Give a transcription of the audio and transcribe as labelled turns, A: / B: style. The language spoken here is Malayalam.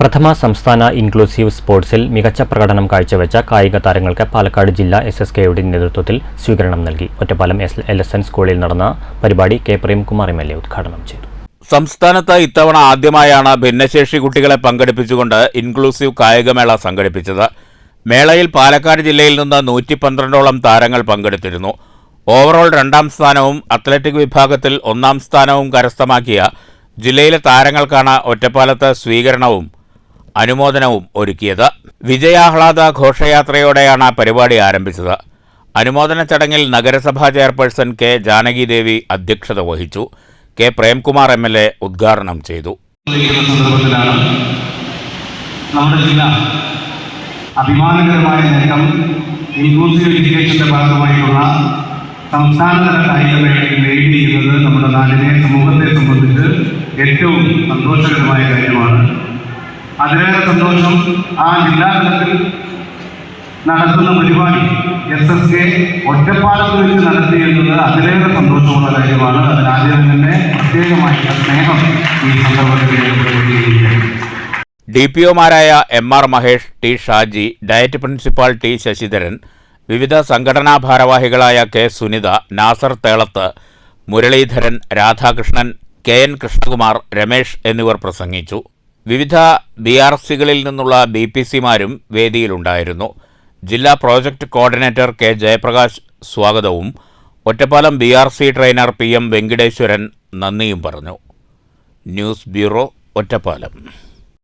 A: പ്രഥമ സംസ്ഥാന ഇൻക്ലൂസീവ് സ്പോർട്സിൽ മികച്ച പ്രകടനം കാഴ്ചവെച്ച കായിക താരങ്ങൾക്ക് പാലക്കാട് ജില്ലാ എസ് എസ് കെയുടെ നേതൃത്വത്തിൽ സ്വീകരണം നൽകി. Ottapalam S L S N സ്കൂളിൽ നടന്ന പരിപാടി K Premkumar M L A ഉദ്ഘാടനം ചെയ്തു.
B: സംസ്ഥാനത്ത് ഇത്തവണ ആദ്യമായാണ് ഭിന്നശേഷി കുട്ടികളെ പങ്കെടുപ്പിച്ചുകൊണ്ട് ഇൻക്ലൂസീവ് കായികമേള സംഘടിപ്പിച്ചത്. മേളയിൽ പാലക്കാട് ജില്ലയിൽ നിന്ന് നൂറ്റി പന്ത്രണ്ടോളം താരങ്ങൾ പങ്കെടുത്തിരുന്നു. ഓവറോൾ രണ്ടാം സ്ഥാനവും അത്ലറ്റിക് വിഭാഗത്തിൽ ഒന്നാം സ്ഥാനവും കരസ്ഥമാക്കിയ ജില്ലയിലെ താരങ്ങൾക്കാണ് ഒറ്റപ്പാലത്ത് സ്വീകരണവും അനുമോദനവും ഒരുക്കിയത്. വിജയാഹ്ലാദ ഘോഷയാത്രയോടെയാണ് പരിപാടി ആരംഭിച്ചത്. അനുമോദന ചടങ്ങിൽ നഗരസഭാ ചെയർപേഴ്സൺ കെ ജാനകിദേവി അധ്യക്ഷത വഹിച്ചു. K Premkumar M L A ഉദ്ഘാടനം ചെയ്തു.
C: നമ്മുടെ ജില്ല അഭിമാനകരമായ നേട്ടം ഇൻക്ലൂസീവ് എഡ്യൂക്കേഷന്റെ ഭാഗമായിട്ടുള്ള സംസ്ഥാനതല കായികമേളയിൽ നേടിയിരിക്കുന്നത് നമ്മുടെ നാടിനെ സമൂഹത്തെ സംബന്ധിച്ച് ഏറ്റവും സന്തോഷകരമായ കാര്യമാണ്. അതിലേറെ സന്തോഷം ആ ജില്ലാ തലത്തിൽ നടത്തുന്ന പരിപാടി എസ് എസ് കെ ഒറ്റപ്പാലത്ത് വെച്ച് നടത്തിയിരുന്നത് അതിലേറെ സന്തോഷമുള്ള കാര്യമാണ്. അതിനാദ്യം തന്നെ പ്രത്യേകമായിട്ടുള്ള സ്നേഹം ഈ സന്ദർഭത്തിൽ രേഖപ്പെടുത്തിയിരിക്കുകയാണ്
B: D P ഒമാരായ M R Mahesh T Shaji DIET principal T Sasidharan വിവിധ സംഘടനാ ഭാരവാഹികളായ K Sunitha Nasar Thelath Muraleedharan Radhakrishnan K N Krishnakumar Ramesh എന്നിവർ പ്രസംഗിച്ചു. വിവിധ ബി ആർ സികളിൽ നിന്നുള്ള ബി പി സിമാരും വേദിയിലുണ്ടായിരുന്നു. ജില്ലാ പ്രോജക്റ്റ് കോർഡിനേറ്റർ കെ ജയപ്രകാശ് സ്വാഗതവും. Ottapalam B R C trainer P M Venkiteswaran നന്ദിയും പറഞ്ഞു. News bureau Ottapalam.